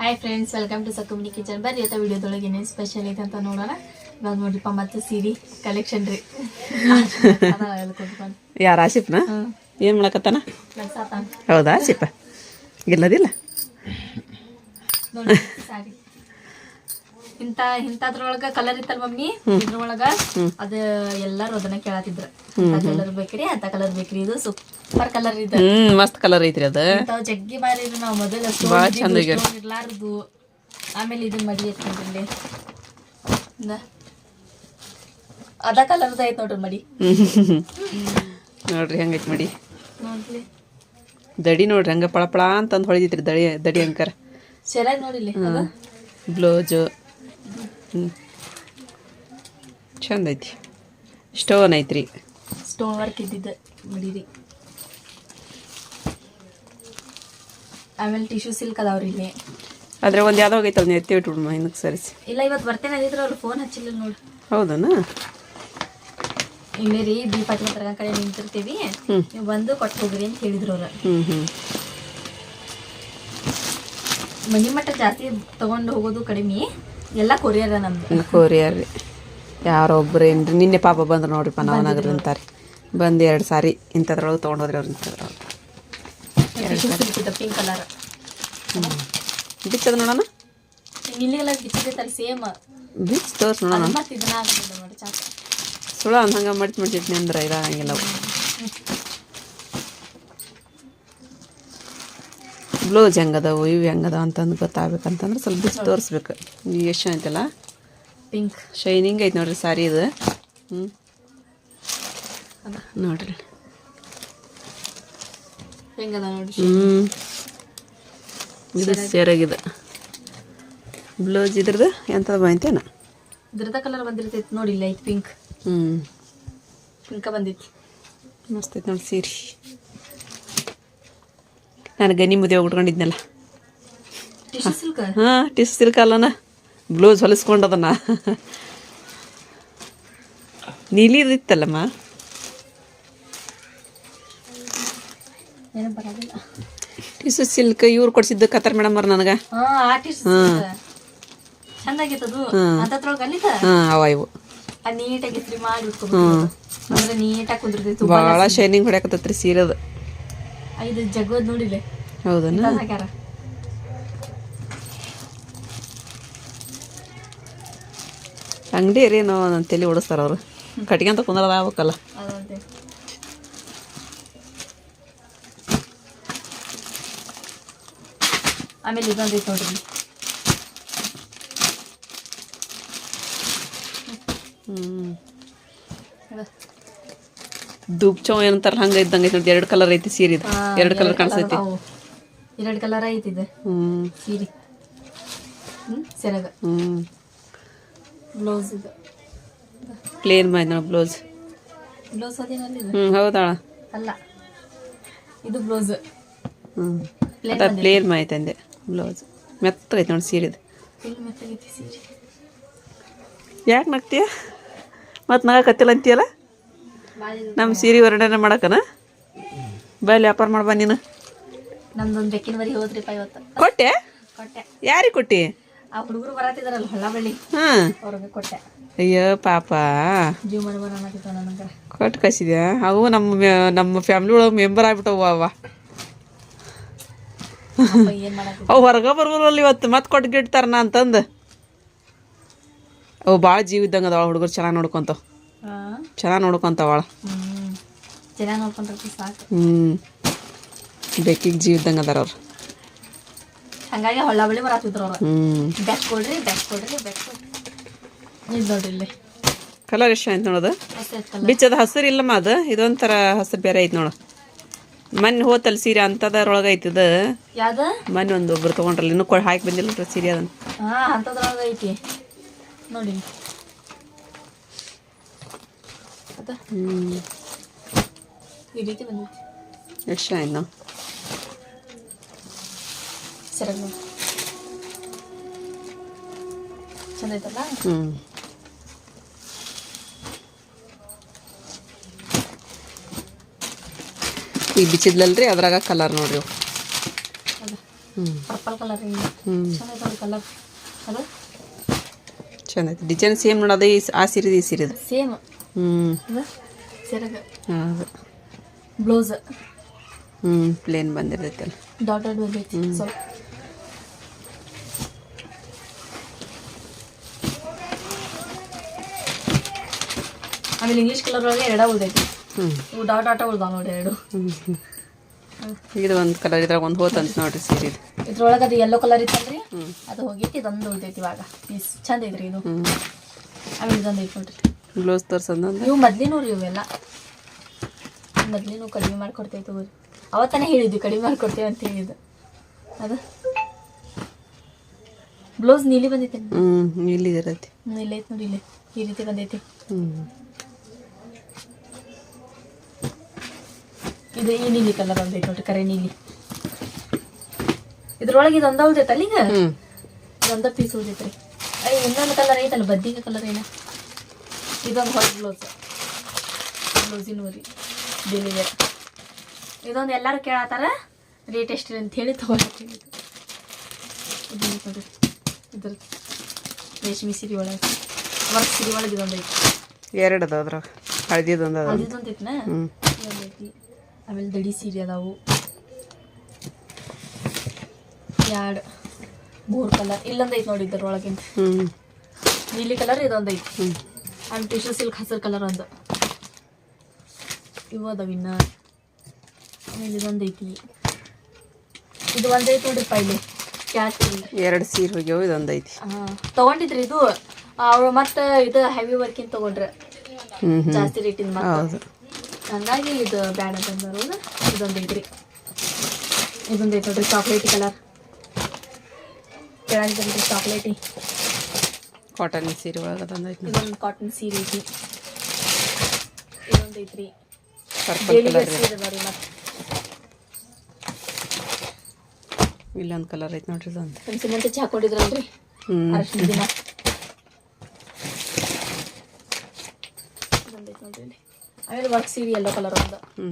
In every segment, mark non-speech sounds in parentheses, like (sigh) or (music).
Hi friends welcome to Sakumini kitchen ಬರ್ರಿ ಇವತ್ತು ವಿಡಿಯೋದೊಳಗೆ ಏನೇನು ಸ್ಪೆಷಲ್ ಐತೆ ಅಂತ ನೋಡೋಣ. ಇವಾಗ ನೋಡ್ರಿಪ್ಪ ಮತ್ತೆ ಸೀರೆ ಕಲೆಕ್ಷನ್ ರೀ. (laughs) ಯಾರ ಆಶಿಪ್ನ? ಏನ್ ಮಾಡಕತ್ತಾನ? ಹೌದಾ ಆಶಿಪ್ಪ? ಇಲ್ಲದಿಲ್ಲ? ನೋಡಿ ಸಾರಿ. ಇಂಥ ಇಂಥದ್ರೊಳಗ ಕಲರ್ ಇತ್ತಲ್ ಮಮ್ಮಿ? ಇದ್ರೊಳಗ ಅದ ಎಲ್ಲಾರು ಅದನ್ನ ಕೇಳತಿದ್ರ. ಕಲರ್ ಬೇಕ್ರಿ ಅಂತ ಕಲರ್ ಬೇಕ್ರಿ ಇದು ಸೂಪರ್ ಕಲರ್ ಇದೆ. ಮಸ್ತ್ ಕಲರ್ ಐತ್ರಿ ಅದ. ಜಗ್ಗಿ ಬಾರಿ ಇದು ನಾವು ಮೊದಲ ಚಂದ. ಇರ್ಲಾರ್ದು. ಆಮೇಲೆ ಇದನ್ನ ಮಡಿ ಎತ್ಕೊಂಡ್ರಿ ಅದ ಕಲರ್ದ ಐತ್ ನೋಡ್ರಿ ಮಡಿ. ನೋಡ್ರಿ ಹೆಂಗೈತ್ ಮಡಿ. ನೋಡ್ಲಿ ದಡಿ ನೋಡ್ರಿ ಹಂಗ ಪಳಪಳ ಅಂತ ಹೊಳಿತೈತ್ರಿ ದಡಿ ದಡಿ ಅಂಕರ. ಚೆನ್ನಾಗಿ ನೋಡಿಲಿ ಬ್ಲೌಸು ಹ್ಞೂ ಚಂದ ಐತಿ. ಸ್ಟೋನ್ ಐತ್ರಿ. ಸ್ಟೋನ್ ವರ್ಕ್ ಇದ್ದಿದ್ದ ಮಡಿರಿ. ಆಮೇಲೆ ಟಿಶ್ಯೂ ಸಿಲ್ಕ್ ಅದಾವ್ರಿ ಇಲ್ಲಿ ಆದ್ರೆ ಒಂದು ಯಾವ್ದೋ ಹೋಗೈತಲ್ ನೀವು ಎತ್ತಿ ಇನ್ನಕ್ಕೆ ಸರಿಸಿ ಇಲ್ಲ ಇವತ್ತು ಬರ್ತೇನೆ ಅದಿದ್ರೆ ಅವ್ರು ಫೋನ್ ಹಚ್ಚಿಲ್ಲ ನೋಡಿ. ಹೌದನಾ? ಇಲ್ಲೇ ರೀ ಬಿ ಕಡೆ ನಿಂತಿರ್ತೀವಿ. ನೀವು ಬಂದು ಕೊಟ್ಟು ಹೋಗ್ರಿ ಅಂತ ಹೇಳಿದ್ರು ಅವ್ರ. ಹ್ಞೂ ಹ್ಞೂ ಮನಿ ಮಟ್ಟ ಜಾಸ್ತಿ ತಗೊಂಡು ಹೋಗೋದು ಕಡಿಮೆ. ಎಲ್ಲ ಕೊರಿಯರ್ ನಮ್ದು. ಕೊರಿಯರ್ ರೀ. ಯಾರೊಬ್ರು ಏನ್ರಿ ನಿನ್ನೆ ಪಾಪ ಬಂದ್ರು ನೋಡ್ರಿಪ್ಪ ನವನಗರ ಅಂತಾರೆ. ಬಂದು ಎರಡು ಸಾರಿ ಇಂಥದ್ರೊಳಗೆ ತೊಗೊಂಡೋದ್ರಿ ಅವ್ರು ಇಂಥದ್ರೊಳಗೆ. ಪಿಂಕ್ ಕಲರ್ ಬಿಚ್ಚದ ನೋಡೋಣ? ಇಲ್ಲಿಗೆಲ್ಲ ಬಿಚ್ಚಿದೆ ಸೇಮ್. ಬಿಚ್ ತೋರ್ಸ್ ನೋಡೋಣ ಸುಳ ಒಂದು ಹಂಗೆ ಮಡ್ಚಿ ಮಡ್ಚಿಟ್ನಿ ಅಂದ್ರೆ ಇದಾಗಂಗಿಲ್ಲ ಬ್ಲೌಸ್ ಹೆಂಗದವು ಇವು ಹೆಂಗದವು ಅಂತಂದು ಗೊತ್ತಾಗ್ಬೇಕಂತಂದ್ರೆ ಸ್ವಲ್ಪ ಬಿಸಿ ತೋರಿಸ್ಬೇಕು. ಎಷ್ಟು ಐತಲ್ಲ? ಪಿಂಕ್ ಶೈನಿಂಗ್ ಐತೆ ನೋಡ್ರಿ ಸಾರಿ ಇದು. ಹ್ಞೂ ಅದ ನೋಡ್ರಿ. ಹೆಂಗದ ನೋಡಿ ಹ್ಞೂ ಇದು ಸೇರಾಗಿದೆ. ಬ್ಲೌಸ್ ಇದ್ರದ್ದು ಎಂಥದ್ದು ಬಂತೇನ? ಇದ್ರದ ಕಲರ್ ಬಂದಿರ್ತೈತಿ ನೋಡಿ ಲೈಟ್ ಪಿಂಕ್ ಹ್ಞೂ ಪಿಂಕ ಬಂದಿತ್ತು. ಮಸ್ತೈತೆ ಐತೆ ನೋಡಿ ಸೀರೆ. ನಾನು ಗನಿ ಮುದ್ದೆ ಉಟ್ಕೊಂಡಿದ್ನಲ್ಲ. ಸಿಲ್ಕ್ ಹಾಂ ಟಿಸ್ ಸಿಲ್ಕಲ್ಲನ ಬ್ಲೌಸ್ ಹೊಲಿಸ್ಕೊಂಡದನ್ನ. ನೀಲಿದಿತ್ತಲ್ಲಮ್ಮ? ಟಿಸು ಸಿಲ್ಕ್ ಇವ್ರು ಕೊಡ್ಸಿದ್ದು ಕತ್ತರ್ ಮೇಡಮ್ ಅವ್ರು ನನಗೆ. ಸಿಲ್ಕ್ ಭಾಳ ಶೈನಿಂಗ್ ಹೊಡ್ಯಾಕತ್ತೈತ್ರಿ ಸೀರೆದು ಇದು ಜಗ್ಗೋದ್ ನೋಡಿಲ್ಲ ಹೌದನ್ನ ಹಾಕ್ಯಾರ. ಅಂಗಡಿ ರೀನೋ ನನ್ನ ತಲೆ ಓಡಿಸ್ತಾರ ಅವರು. ಕಟ್ಕೊಂತ ಕುಂದ್ರದ ಆಗ್ಬೇಕಲ್ಲ. ಆಮೇಲೆ ಇದೊಂದೈತೆ ನೋಡ್ರಿ. ಹ್ಞೂ ಚೌ ಏನಂತಾರಲ್ಲ ಹಂಗೆ ಇದ್ದಂಗೆ ಐತಿ ಎರಡು ಕಲರ್ ಐತಿ ಸೀರೆ ಇದು. ಎರಡು ಕಲರ್ ಕಾಣಿಸ್ತೈತಿ ಎರಡು ಕಲರ್ ಐತಿ ಇದು. ಹ್ಞೂ ಸೀರೆ. ಹ್ಮ್ ಸೆರಗ. ಬ್ಲೌಸ್ ಇದು. ಪ್ಲೇನ್ ಮಾಡಿ ನೋಡಿ ಬ್ಲೌಸ್. ಬ್ಲೌಸ್ ಅದೇನಲ್ಲಿ ಹ್ಞೂ ಹೌದಾಳ ಅಲ್ಲ. ಇದು ಬ್ಲೌಸ್. ಅದ ಪ್ಲೇನ್ ಮಾಹಿತಿ ಅಂದೆ ಬ್ಲೌಸ್. ಐತೆ ನೋಡಿ ಸೀರೆದು ಯಾಕೆ ನಗ್ತೀಯ? ಮತ್ತೆ ನಗಕತ್ತಿಲ್ಲ ಅಂತೀಯಲ್ಲ? ನಮ್ಮ ಸೀರೆ ವರ್ಣನೆ ಮಾಡಕನ? ಬಾಯಲ್ಲಿ ವ್ಯಾಪಾರ ಮಾಡ್ಬಾ ನೀನು. ನಮ್ದೊಂದು ಬೆಕ್ಕಿನ ಮರಿ ಹೋದ್ರಿಪ್ಪ ಇವತ್ತು. ಕೊಟ್ಟೆ? ಕೊಟ್ಟೆ. ಯಾರಿಗೆ ಕೊಟ್ಟಿ? ಆ ಹುಡುಗರು ಬರತ್ತಿದಾರಲ್ಲ ಹಾಂ. ಅವ್ರಿಗೆ ಕೊಟ್ಟೆ. ಅಯ್ಯೋ ಪಾಪ. ಮಾಡಿ ಕೊಟ್ಟು ಕಸಿದ್ಯಾ ಅವು ನಮ್ಮ ನಮ್ಮ ಫ್ಯಾಮ್ಲಿ ಒಳಗೆ ಮೆಂಬರ್ ಆಗ್ಬಿಟ್ಟವು ಅವ ಅವು ಹೊರಗ ಬರ್ಬೋದಲ್ಲ ಇವತ್ತು ಮತ್ತೆ ಕೊಟ್ಟು ಗಿಡ್ತಾರ ನಾ ಅಂತಂದು. ಅವು ಭಾಳ ಜೀವ ಇದ್ದಂಗೆ ಅದಾವ ಹುಡುಗರು ಚೆನ್ನಾಗಿ ನೋಡ್ಕೊಂತಾವ. ಚೆನ್ನಾಗಿ ನೋಡ್ಕೊಂತಾವಳ. ಚೆನ್ನಾಗಿ ನೋಡ್ಕೊಂಡ್ರತಿ ಸಾಕು. ಹ್ಞೂ ಬೆಕ್ಕಿಗೆ ಜೀವ ಇದ್ದಂಗೆ ಅದಾರ ಅವ್ರು. ಹಂಗಾಗಿ ಹೊಳ್ಳ ಬಳಿ ಬರತ್ತಿದ್ರು ಅವ್ರು. ಹ್ಞೂ ಬ್ಯಾಕ್ ಕೊಡ್ರಿ ಬ್ಯಾಕ್ ಕೊಡ್ರಿ ಬ್ಯಾಕ್ ಕೊಡ್ರಿ. ಇದು ನೋಡ್ರಿ ಇಲ್ಲಿ. ಕಲರ್ ಎಷ್ಟು ಆಯ್ತು ನೋಡೋದು ಬಿಚ್ಚದ ಹಸಿರು ಇಲ್ಲಮ್ಮ ಅದು. ಇದೊಂಥರ ಹಸಿರು ಬೇರೆ ಐತೆ ನೋಡು. ಮೊನ್ನೆ ಹೋತಲ್ಲಿ ಸೀರೆ ಅಂತದ್ರೊಳಗ ಐತಿ ಇದು. ಮೊನ್ನೆ ಒಂದು ಒಬ್ರು ತೊಗೊಂಡ್ರಲ್ಲ ಇನ್ನು ಕೊಡ್ ಹಾಕಿ ಬಂದಿಲ್ಲ ಸೀರೆ ಅದನ್ನ. ಹಾ ಅಂತದ್ರೊಳಗ ಐತಿ. ನೋಡಿ ಹ್ಞೂ ಈ ರೀತಿ ಬಂದೈತಿ ಎಷ್ಟು ಆಯ್ತು ಸರಿಯಾಗಿ ನೋಡಿ ಚಂದ ಐತಲ್ಲ ಹ್ಞೂ ಈಗ ಬಿಚ್ಚಿದ್ಲಲ್ರಿ ಅದ್ರಾಗ ಕಲರ್ ನೋಡ್ರಿ. ಹ್ಞೂ ಪರ್ಪಲ್ ಕಲರ್ ಹ್ಞೂ ಕಲರ್ ಅದು? ಚಂದ ಐತಿ ಡಿಸೈನ್ ಸೇಮ್ ನೋಡೋದು ಈ ಆ ಸೀರೆದು ಈ ಸೀರೆದು? ಸೇಮ್ ಹ್ಞೂ ಸೆರಗ. ಹೌದು ಬ್ಲೌಸ್. ಹ್ಞೂ ಪ್ಲೇನ್ ಬಂದಿರ್ತೈತಲ್ಲ. ಡಾಟ್ ಡಾಟ್ ಬಂದೈತಿ ಸ್ವಲ್ಪ. ಆಮೇಲೆ ಇಂಗ್ಲೀಷ್ ಕಲರ್ ಒಳಗೆ ಎರಡ ಉಳ್ದೈತಿ. ಇವು ಡಾಟ್ ಡಾಟ ಉಳ್ದಾವ ನೋಡಿ ಎರಡು. ಇದು ಒಂದು ಕಲರ್ ಇದ್ರಾಗ ಒಂದು ಹೋತಂತ ನೋಡ್ರಿ ಸೀರೆ ಇದು. ಇದ್ರೊಳಗೆ ಅದು ಯೆಲ್ಲೋ ಕಲರ್ ಇತ್ತಲ್ರಿ ಅದು ಹೋಗೈತಿ ಇದೊಂದು ಉಳ್ದೈತಿ ಇವಾಗ. ಪೀಸ್ ಚಂದ ಐತ್ರಿ ಇದು. ಆಮೇಲೆ ಇದೊಂದು ಐತಿ ನೋಡ್ರಿ. ಬ್ಲೌಸ್ ತರ್ಸಂದ್ರೆ ಇವು ಮೊದ್ಲಿನೂ ರೀ ಇವೆಲ್ಲ. ಮೊದ್ಲಿನೂ ಕಡಿಮೆ ಮಾಡ್ಕೊಡ್ತೇವೆ ತಗೋರಿ. ಅವತ್ತಾನೆ ಹೇಳಿದ್ವಿ ಕಡಿಮೆ ಮಾಡ್ಕೊಡ್ತೇವೆ ಅಂತ ಹೇಳಿದ್ದು. ಅದು? ಬ್ಲೌಸ್ ನೀಲಿ ಬಂದೈತೆ ಹ್ಞೂ ಇಲ್ಲಿ ಇರತ್ತೆ ನೀಲಿ ಇಲ್ಲ ಐತೆ ನೋಡಿ ಇಲ್ಲಿ. ಈ ರೀತಿ ಬಂದೈತಿ. ಹ್ಞೂ ಇದು ಈ ನೀಲಿ ಕಲರ್ ಬಂದೈತೆ ನೋಡ್ರಿ ಕರೆ ನೀಲಿ. ಇದ್ರೊಳಗೆ ಇದೊಂದ ಉಳ್ದೈತಲ್ಲ ಈಗ? ಹ್ಞೂ ಇದೊಂದ ಪೀಸ್ ಉಳ್ದೈತ್ರಿ ಐ ಇನ್ನೊಂದು ಕಲರ್ ಐತಲ್ಲ ಬದ್ನಿಗೆ ಕಲರ್ ಏನ? ಇದೊಂದು ಹೊಸ ಬ್ಲೌಸ್. ಬ್ಲೌಸಿನ ರೀ ಡೈಲಿ ಇದೊಂದು ಎಲ್ಲರೂ ಕೇಳತ್ತಾರ ರೇಟ್ ಎಷ್ಟು ಅಂತ ಹೇಳಿ ನೋಡ್ರಿ ಇದ್ರ ರೇಷ್ಮೆ ಸೀರೆ ಒಳಗೆ. ವರ್ಕ್ ಸೀರೆ ಒಳಗೆ ಇದೊಂದು ಐತಿ. ಎರಡು ಅದ ಅದ್ರಾಗ. ಹಳದಿದೊಂದು ಐತಿನ ಐತಿ ಆಮೇಲೆ ದಡಿ ಸೀರೆ ಅದಾವು. ಎರಡು. ಮೂರು ಕಲರ್. ಇಲ್ಲೊಂದು ಐತಿ ನೋಡಿ ಹ್ಞೂ ನೀಲಿ ಕಲರ್ ಇದೊಂದು ಐತಿ. ಟೀಶರ್ ಟಿಶ್ಯೂ ಸಿಲ್ಕ್ ಹಸಿರು ಕಲರ್ ಒಂದು. ಇವು ಅದಾವ ಇನ್ನ. ಆಮೇಲೆ ಇದೊಂದು ಐತಿ. ಇದು ಒಂದು ಐತಿ ನೋಡ್ರಿ ಪೈಲೆ. ಕ್ಯಾಶ್ ಎರಡು ಸೀರೆ ಹೋಗ್ಯಾವ ಇದೊಂದು ಐತಿ. ತಗೊಂಡಿದ್ರಿ ಇದು. ಅವ್ರು ಮತ್ತೆ ಇದು ಹೆವಿ ವರ್ಕಿಂಗ್ ತಗೊಂಡ್ರೆ. ಜಾಸ್ತಿ ರೇಟಿಂದ ಮತ್ತೆ. ಹಂಗಾಗಿ ಇದು ಬ್ಯಾಡ ಅಂತಂದ್ರು ಇದೊಂದು ಐತ್ರಿ. ಇದೊಂದು ಐತಿ ನೋಡ್ರಿ ಚಾಕ್ಲೇಟಿ ಕಲರ್ ಕೆಳಗಿದ್ರಿ ಚಾಕ್ಲೇಟಿ ಕಾಟನ್ ಸೀರೆ ಒಳಗೆ ಐತಿ ಇದೊಂದು ಕಾಟನ್ ಸೀರೆ ಐತಿ. ಇದೊಂದು ಐತ್ರಿ. ಪರ್ಪಲ್ ಕಲರ್ ಅದಾವ್ರಿ ಇಲ್ಲೊಂದು ಕಲರ್ ಐತಿ ನೋಡ್ರಿ ಇದೊಂದು. ನಮ್ಮ ಸಿಮೆಂಟ್ ಹ್ಞೂ ಅರಶಿನ ದಿನ ಆಮೇಲೆ ವರ್ಕ್ ಸೀರೆ ಯೆಲ್ಲೋ ಕಲರ್ ಒಂದು. ಹ್ಞೂ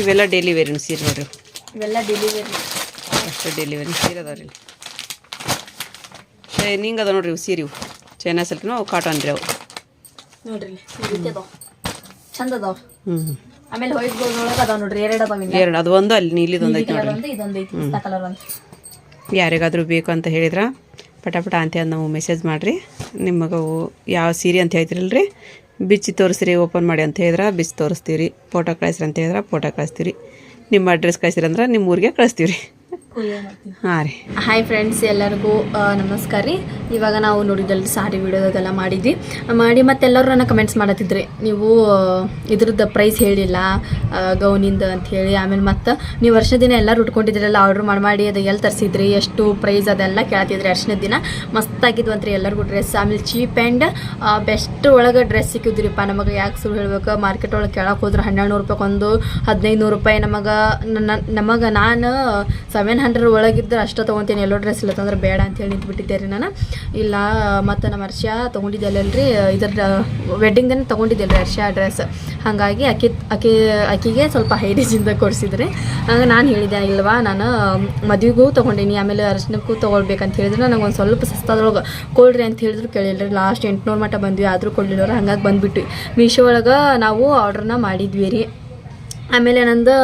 ಇವೆಲ್ಲ ಡೈಲಿ ವೇರಿನ ಸೀರೆ ನೋಡ್ರಿ. ಇವೆಲ್ಲ ಡೆಲಿವರಿ ಅಷ್ಟು ಡೈಲಿ ವೇರಿನ ಸೀರೆ ಅದಾವ ರೀ ನಿಂಗ ಅದ ನೋಡ್ರಿ ಇವು ಸೀರೆ ಇವು. ಚೈನಾ ಸಿಲ್ಕ್ನು ಅವು ಕಾಟನ್ ರೀ ಅವು. ನೋಡ್ರಿ ಚಂದ ಅದಾವ. ಹ್ಞೂ ಆಮೇಲೆ ವೈಟ್ ಗೋಲ್ಡ್ ಒಳಗೆ ಅದಾವ ನೋಡ್ರಿ ಎರಡು ಅದಾವ ಇನ್ನ. ಎರಡು ಅದು ಒಂದು ಅಲ್ಲಿ ನೀಲಿದೊಂದು ಐತಿ ನೋಡ್ರಿ. ಒಂದು ಇದೊಂದು ಐತಿ ಪಿಸ್ತಾ ಕಲರ್ ಒಂದು. ಯಾರಿಗಾದ್ರೂ ಬೇಕು ಅಂತ ಹೇಳಿದ್ರ ಪಟಾಪಟ ಪಟ ಅಂತ ನಾವು ಮೆಸೇಜ್ ಮಾಡಿರಿ. ನಿಮಗೆ ಯಾವ ಸೀರೆ ಅಂತ ಹೇಳ್ತಿರಲ್ರಿ? ಬಿಚ್ಚಿ ತೋರಿಸ್ರಿ ಓಪನ್ ಮಾಡಿ ಅಂತ ಹೇಳಿದ್ರೆ ಬಿಚ್ಚಿ ತೋರಿಸ್ತೀವಿ ರೀ ಫೋಟೋ ಕಳಿಸ್ರಿ ಅಂತ ಹೇಳಿದ್ರೆ ಫೋಟೋ ಕಳಿಸ್ತೀವಿ ನಿಮ್ಮ ಅಡ್ರೆಸ್ ಕಳಿಸ್ರಿ ಅಂದ್ರೆ ನಿಮ್ಮ ಊರಿಗೆ ಕಳಿಸ್ತೀವಿ ರೀ ಹಾಂ ರೀ. ಹಾಯ್ ಫ್ರೆಂಡ್ಸ್ ಎಲ್ಲರಿಗೂ ನಮಸ್ಕಾರ ರೀ. ಇವಾಗ ನಾವು ನೋಡಿದಲ್ಲಿ ಸಾರಿ ವಿಡಿಯೋದಾಗೆಲ್ಲ ಮಾಡಿದ್ವಿ. ಮಾಡಿ ಮತ್ತೆಲ್ಲರೂ ನನ್ನ ಕಮೆಂಟ್ಸ್ ಮಾಡತ್ತಿದ್ರಿ. ನೀವು ಇದ್ರದ್ದು ಪ್ರೈಸ್ ಹೇಳಿಲ್ಲ ಗೌನಿಂದ ಅಂತ ಹೇಳಿ. ಆಮೇಲೆ ಮತ್ತೆ ನೀವು ವರ್ಷದ ದಿನ ಎಲ್ಲರೂ ಉಟ್ಕೊಂಡಿದ್ರಲ್ಲ ಆರ್ಡ್ರ್ ಮಾಡಿ ಮಾಡಿ ಅದು ಎಲ್ಲಿ ತರಿಸಿದ್ರಿ ಎಷ್ಟು ಪ್ರೈಸ್ ಅದೆಲ್ಲ ಕೇಳ್ತಿದ್ರಿ ಅರ್ಶನದ ದಿನ. ಮಸ್ತಾಗಿದ್ವಂತ್ರಿ ಎಲ್ಲರಿಗೂ ಡ್ರೆಸ್ ಆಮೇಲೆ ಚೀಪ್ ಆ್ಯಂಡ್ ಬೆಸ್ಟ್ ಒಳಗೆ ಡ್ರೆಸ್ ಸಿಕ್ಕಿದ್ರಿಪ್ಪ ನಮಗೆ. ಯಾಕೆ ಸುಳ್ಳು ಹೇಳ್ಬೇಕು? ಮಾರ್ಕೆಟ್ ಒಳಗೆ ಕೇಳಕ್ಕೆ ಹೋದ್ರೆ ಹನ್ನೆರಡು ನೂರು ರೂಪಾಯಿ ಒಂದು ಹದಿನೈದು ನೂರು ರೂಪಾಯಿ ನಮಗೆ ನಮಗೆ ನಾನು ಸೆವೆನ್ ಹಂಡ್ರೆಡ್ ಒಳಗಿದ್ರೆ ಅಷ್ಟೇ ತೊಗೊತೀನಿ. ಎಲ್ಲೋ ಡ್ರೆಸ್ ಇಲ್ಲ ತಂದ್ರೆ ಬೇಡ ಅಂತೇಳಿ ನಿಂತ್ಬಿಟ್ಟಿದ್ದೆ ರೀ ನಾನು. ಇಲ್ಲ, ಮತ್ತು ನಮ್ಮ ಹರ್ಷ ತೊಗೊಂಡಿದ್ದಲ್ಲಲ್ರಿ ಇದ್ರ ವೆಡ್ಡಿಂಗನ್ನು ತೊಗೊಂಡಿದ್ದಿಲ್ಲ ರೀ ಹರ್ಷ ಡ್ರೆಸ್ ಹಾಗಾಗಿ ಅಕ್ಕಿ ಅಕ್ಕಿ ಅಕ್ಕಿಗೆ ಸ್ವಲ್ಪ ಹೈ ರೇಂಜಿಂದ ಕೊಡಿಸಿದ್ರಿ. ಹಂಗೆ ನಾನು ಹೇಳಿದೆ, ಇಲ್ವಾ, ನಾನು ಮದುವೆಗೂ ತೊಗೊಂಡೀನಿ, ಆಮೇಲೆ ಅರ್ಶನಕ್ಕೂ ತೊಗೊಳ್ಬೇಕಂತ ಹೇಳಿದ್ರೆ. ನನಗೆ ಒಂದು ಸ್ವಲ್ಪ ಸಸ್ತಾದ್ರೊಳಗೆ ಕೊಡ್ರಿ ಅಂತ ಹೇಳಿದ್ರು ಕೇಳಿಲ್ಲರಿ ಲಾಸ್ಟ್ ಎಂಟುನೂರು ಮಟ್ಟ ಬಂದ್ವಿ, ಆದರೂ ಕೊಡಲಿಲ್ಲ ಹಂಗಾಗಿ ಬಂದುಬಿಟ್ವಿ. ಮೀಶೋ ಒಳಗೆ ನಾವು ಆರ್ಡ್ರನ್ನ ಮಾಡಿದ್ವಿ ರೀ. ಆಮೇಲೆ ನಂದು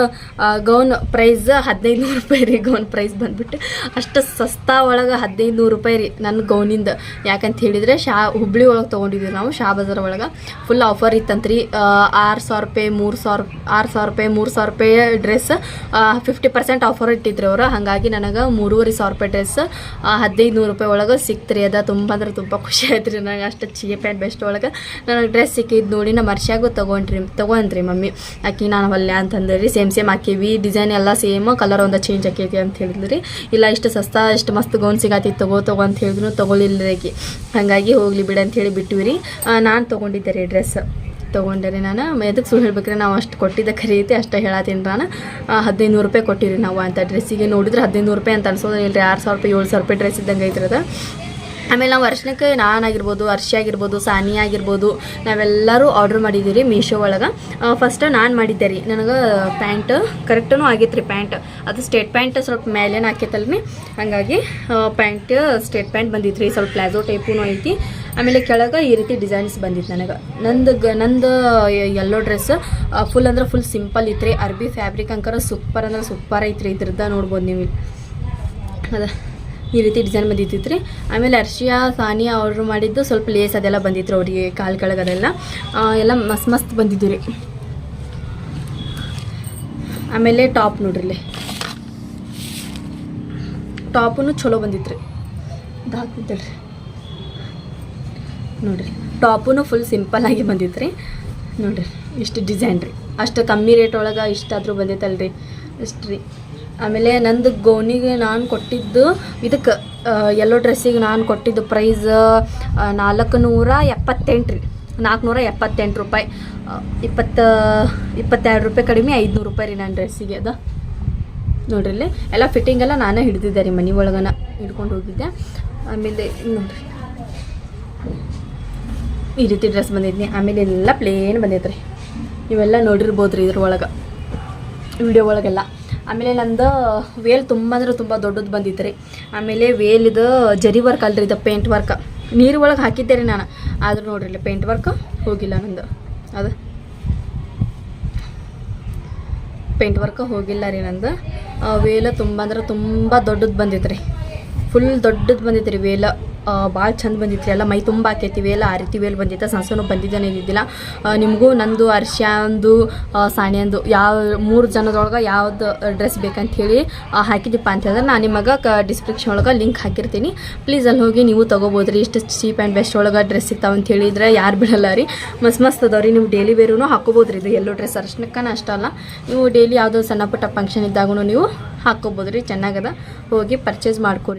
ಗೌನ್ ಪ್ರೈಸ್ ಹದಿನೈದು ನೂರು ರೂಪಾಯಿ ರೀ ಗೌನ್ ಪ್ರೈಸ್ ಬಂದ್ಬಿಟ್ಟು. ಅಷ್ಟು ಸಸ್ತಾ ಒಳಗೆ ಹದಿನೈದು ನೂರು ರೂಪಾಯಿ ರೀ ನನ್ನ ಗೌನಿಂದ. ಯಾಕಂತ ಹೇಳಿದರೆ ಶಾ, ಹುಬ್ಳಿ ಒಳಗೆ ತೊಗೊಂಡಿದ್ವಿ ನಾವು ಶಾ ಬಜಾರ್ ಒಳಗೆ. ಫುಲ್ ಆಫರ್ ಇತ್ತಂತ್ರಿ. ಆರು ಸಾವಿರ ರೂಪಾಯಿ, ಮೂರು ಸಾವಿರ, ಆರು ಸಾವಿರ ರೂಪಾಯಿ, ಮೂರು ಸಾವಿರ ರೂಪಾಯಿ ಡ್ರೆಸ್ ಫಿಫ್ಟಿ ಪರ್ಸೆಂಟ್ ಆಫರ್ ಇಟ್ಟಿದ್ರಿ ಅವರು. ಹಾಗಾಗಿ ನನಗೆ ಮೂರುವರೆ ಸಾವಿರ ರೂಪಾಯಿ ಡ್ರೆಸ್ ಹದಿನೈದು ನೂರು ರೂಪಾಯಿ ಒಳಗೆ ಸಿಕ್ತ್ರಿ. ಅದ ತುಂಬ ಅಂದ್ರೆ ತುಂಬ ಖುಷಿ ಆಯ್ತು ರೀ ನನಗೆ. ಅಷ್ಟು ಚೀಪ್ ಆ್ಯಂಡ್ ಬೆಸ್ಟ್ ಒಳಗೆ ನನಗೆ ಡ್ರೆಸ್ ಸಿಕ್ಕಿದ್ದು ನೋಡಿ ನಮ್ಮ ಮರ್ಷಿಯಾಗೂ ತೊಗೊಂಡ್ರಿ ತೊಗೊಂಡ್ರಿ ಮಮ್ಮಿ. ಆಕೆ ನಾನು ಒಲ್ಲೆ ಅಂತಂದ್ರಿ. ಸೇಮ್ ಸೇಮ್ ಹಾಕೀವಿ. ಡಿಸೈನ್ ಎಲ್ಲ ಸೇಮ್ ಕಲರ್ ಒಂದು ಚೇಂಜ್ ಆಕೈತಿ ಅಂತ ಹೇಳಿದ್ರಿ. ಇಲ್ಲ, ಇಷ್ಟು ಸಸ್ತಾ, ಇಷ್ಟು ಮಸ್ತ್ ಗೌನ್ ಸಿಗತಿ ತಗೋ ತಗೋ ಅಂತ ಹೇಳಿದ್ರು. ತೊಗೊಳಿಲ್ಲ ಆಕಿ. ಹಾಗಾಗಿ ಹೋಗ್ಲಿ ಬಿಡು ಅಂತ ಹೇಳಿ ಬಿಟ್ಟಿವಿ ರೀ ನಾನು ತೊಗೊಂಡಿದ್ದೆ ರೀ ಡ್ರೆಸ್ ತೊಗೊಂಡೆ ರೀ ನಾನು. ಎದಕ್ಕೆ ಸುಳ್ಳು ಹೇಳ್ಬೇಕ್ರಿ? ನಾವು ಅಷ್ಟು ಕೊಟ್ಟಿದ್ದ ಖರೀತಿ ಅಷ್ಟೇ ಹೇಳತ್ತೀನಿ ನಾನು. ಹದಿನೈದು ನೂರು ರೂಪಾಯಿ ಕೊಟ್ಟಿರಿ ನಾವು ಅಂತ. ಡ್ರೆಸ್ಸಿಗೆ ನೋಡಿದ್ರೆ ಹದಿನೈದು ನೂರು ರೂಪಾಯಿ ಅಂತ ಅನ್ಸೋದ್ರೆ ಇಲ್ಲರಿ ಆರು ಸಾವಿರ ರೂಪಾಯಿ, ಏಳು ಸಾವಿರ ರೂಪಾಯಿ ಡ್ರೆಸ್ ಇದ್ದಂಗೆ ಐತ್ರಿ ಅದು. ಆಮೇಲೆ ನಾವು ಅರ್ಶನಕ್ಕೆ ನಾನು ಆಗಿರ್ಬೋದು, ಅರ್ಶಿ ಆಗಿರ್ಬೋದು, ಸಾನಿ ಆಗಿರ್ಬೋದು, ನಾವೆಲ್ಲರೂ ಆರ್ಡ್ರ್ ಮಾಡಿದ್ದೀವಿ ಮೀಶೋ ಒಳಗೆ. ಫಸ್ಟ್ ನಾನು ಮಾಡಿದ್ದೆ ರೀ. ನನಗೆ ಪ್ಯಾಂಟ್ ಕರೆಕ್ಟೂ ಆಗಿತ್ತು ರೀ ಪ್ಯಾಂಟ್. ಅದು ಸ್ಟೇಟ್ ಪ್ಯಾಂಟ್ ಸ್ವಲ್ಪ ಮೇಲೇನು ಹಾಕೈತಲ್ರಿ. ಹಾಗಾಗಿ ಪ್ಯಾಂಟ್ ಸ್ಟೇಟ್ ಪ್ಯಾಂಟ್ ಬಂದಿತ್ತು ರೀ ಸ್ವಲ್ಪ ಪ್ಲಾಜೋ ಟೈಪೂ ಐತಿ. ಆಮೇಲೆ ಕೆಳಗೆ ಈ ರೀತಿ ಡಿಸೈನ್ಸ್ ಬಂದಿತ್ತು ನನಗೆ. ನಂದು ಗ, ನಂದು ಎಲ್ಲೋ ಡ್ರೆಸ್ ಫುಲ್ ಅಂದ್ರೆ ಫುಲ್ ಸಿಂಪಲ್ ಇತ್ತು ರೀ ಅರ್ಬಿ ಫ್ಯಾಬ್ರಿಕ್ ಅಂಕರ ಸೂಪರ್ ಅಂದ್ರೆ ಸೂಪರ್ ಐತ್ರಿ. ಇದ್ರದ್ದು ನೋಡ್ಬೋದು ನೀವು. ಅದ. ಈ ರೀತಿ ಡಿಸೈನ್ ಬಂದಿತ್ತು ರೀ ಆಮೇಲೆ ಅರ್ಷಿಯಾ ಸಾನಿಯಾ ಆರ್ಡ್ರ್ ಮಾಡಿದ್ದು ಸ್ವಲ್ಪ ಲೇಸ್ ಅದೆಲ್ಲ ಬಂದಿತ್ತು ಅವರಿಗೆ, ಕಾಲು ಕೆಳಗದೆಲ್ಲ ಎಲ್ಲ ಮಸ್ತ್ ಮಸ್ತ್ ಬಂದಿದ್ದು ರೀ. ಆಮೇಲೆ ಟಾಪ್ ನೋಡ್ರಿ ಟಾಪೂ ಚಲೋ ಬಂದಿತ್ತು ರೀ ಹಾಕ್ತಿದ್ದಳ್ರಿ ನೋಡ್ರಿ ಟಾಪೂ ಫುಲ್ ಸಿಂಪಲ್ ಆಗಿ ಬಂದಿತ್ತು ರೀ ನೋಡಿರಿ, ಇಷ್ಟು ಡಿಸೈನ್ ರೀ. ಅಷ್ಟು ಕಮ್ಮಿ ರೇಟ್ ಒಳಗೆ ಇಷ್ಟಾದರೂ ಬಂದೈತಲ್ರಿ ಇಷ್ಟು ರೀ. ಆಮೇಲೆ ನಂದು ಗೌನಿಗೆ ನಾನು ಕೊಟ್ಟಿದ್ದು, ಇದಕ್ಕೆ ಎಲ್ಲೋ ಡ್ರೆಸ್ಸಿಗೆ ನಾನು ಕೊಟ್ಟಿದ್ದು ಪ್ರೈಸ್ ನಾಲ್ಕು ನೂರ ಎಪ್ಪತ್ತೆಂಟು ರೀ ನಾಲ್ಕುನೂರ ಎಪ್ಪತ್ತೆಂಟು ರೂಪಾಯಿ. ಇಪ್ಪತ್ತ, ಇಪ್ಪತ್ತೆರಡು ರೂಪಾಯಿ ಕಡಿಮೆ, ಐದುನೂರು ರೂಪಾಯಿ ರೀ ನನ್ನ ಡ್ರೆಸ್ಸಿಗೆ ಅದು. ನೋಡ್ರಿ ಇಲ್ಲಿ, ಎಲ್ಲ ಫಿಟ್ಟಿಂಗ್ ಎಲ್ಲ ನಾನೇ ಹಿಡಿದಿದ್ದೆ ರೀ ಮನೆ ಒಳಗನ ಹಿಡ್ಕೊಂಡು ಹೋಗಿದ್ದೆ. ಆಮೇಲೆ, ನೋಡ್ರಿ. ಈ ರೀತಿ ಡ್ರೆಸ್ ಬಂದಿದ್ನಿ ಆಮೇಲೆ ಎಲ್ಲ ಪ್ಲೇನ್ ಬಂದೈತೆ ರೀ ಇವೆಲ್ಲ ನೋಡಿರ್ಬೋದು ರೀ ಇದ್ರೊಳಗೆ. ವಿಡಿಯೋ ಒಳಗೆಲ್ಲ. ಆಮೇಲೆ ನಂದು ವೇಲ್ ತುಂಬ ಅಂದ್ರೆ ತುಂಬ ದೊಡ್ಡದು ಬಂದಿತ್ತು ರೀ. ಆಮೇಲೆ ವೇಲ್ ಇದು ಜರಿ ವರ್ಕ್ ಅಲ್ರಿ ಇದು ಪೇಂಟ್ ವರ್ಕ್ ನೀರು ಒಳಗೆ ಹಾಕಿದ್ದೆ ರೀ ನಾನು. ಆದರೂ ನೋಡ್ರಿ ಪೇಂಟ್ ವರ್ಕ್ ಹೋಗಿಲ್ಲ ನಂದು. ಅದು. ಪೇಂಟ್ ವರ್ಕ್ ಹೋಗಿಲ್ಲ ರೀ ನಂದು. ವೇಲ ತುಂಬ ಅಂದ್ರೆ ತುಂಬ ದೊಡ್ಡದು ಬಂದಿತ್ತು ರೀ. ಫುಲ್ ದೊಡ್ಡದು ಬಂದಿತ್ತು ರೀ ವೇಲ ಭಾಳ ಚಂದ ಬಂದಿತ್ತು ರೀ ಎಲ್ಲ ಮೈ ತುಂಬ ಆಕೈತಿ. ವೇಲ ಆ ರೀತಿ ವೇಲ್ ಬಂದಿತ್ತು. ಸಣ್ಣ ಬಂದಿದ್ದಾನೆ ಇದ್ದಿದ್ದಿಲ್ಲ. ನಿಮಗೂ ನಂದು ಅರ್ಶ್ಯಾಂದು ಸಾಣಿಯಂದು ಯಾವ ಮೂರು ಜನದೊಳಗೆ ಯಾವ್ದು ಡ್ರೆಸ್ ಬೇಕಂತ ಹೇಳಿ ಹಾಕಿದ್ದೀಪ್ಪ ಅಂತ ಹೇಳಿದ್ರೆ ನಾನು ನಿಮಗೆ ಕ ಡಿಸ್ಕ್ರಿಪ್ಷನ್ ಒಳಗೆ ಲಿಂಕ್ ಹಾಕಿರ್ತೀನಿ. ಪ್ಲೀಸ್ ಅಲ್ಲಿ ಹೋಗಿ ನೀವು ತೊಗೋಬೋದು ರೀ ಇಷ್ಟು ಚೀಪ್ ಆ್ಯಂಡ್ ಬೆಸ್ಟ್ ಒಳಗೆ ಡ್ರೆಸ್ ಸಿಗ್ತಾವೆ ಅಂತ ಹೇಳಿದ್ರೆ ಯಾರು ಬಿಡಲ್ಲ ರೀ. ಮಸ್ತ್ ಮಸ್ತ್ ಅದಾವ ರೀ. ನೀವು ಡೈಲಿ ವೇರೂ ಹಾಕೋಬೋದು ರೀ ಇದು ಎಲ್ಲೋ ಡ್ರೆಸ್ ಅರ್ಶನಕ್ಕನ ಅಷ್ಟಲ್ಲ ನೀವು ಡೈಲಿ ಯಾವುದೋ ಸಣ್ಣ ಪುಟ್ಟ ಫಂಕ್ಷನ್ ಇದ್ದಾಗೂ ನೀವು ಹಾಕ್ಕೋಬೋದು ರೀ ಚೆನ್ನಾಗದ. ಹೋಗಿ ಪರ್ಚೇಸ್ ಮಾಡ್ಕೊರಿ.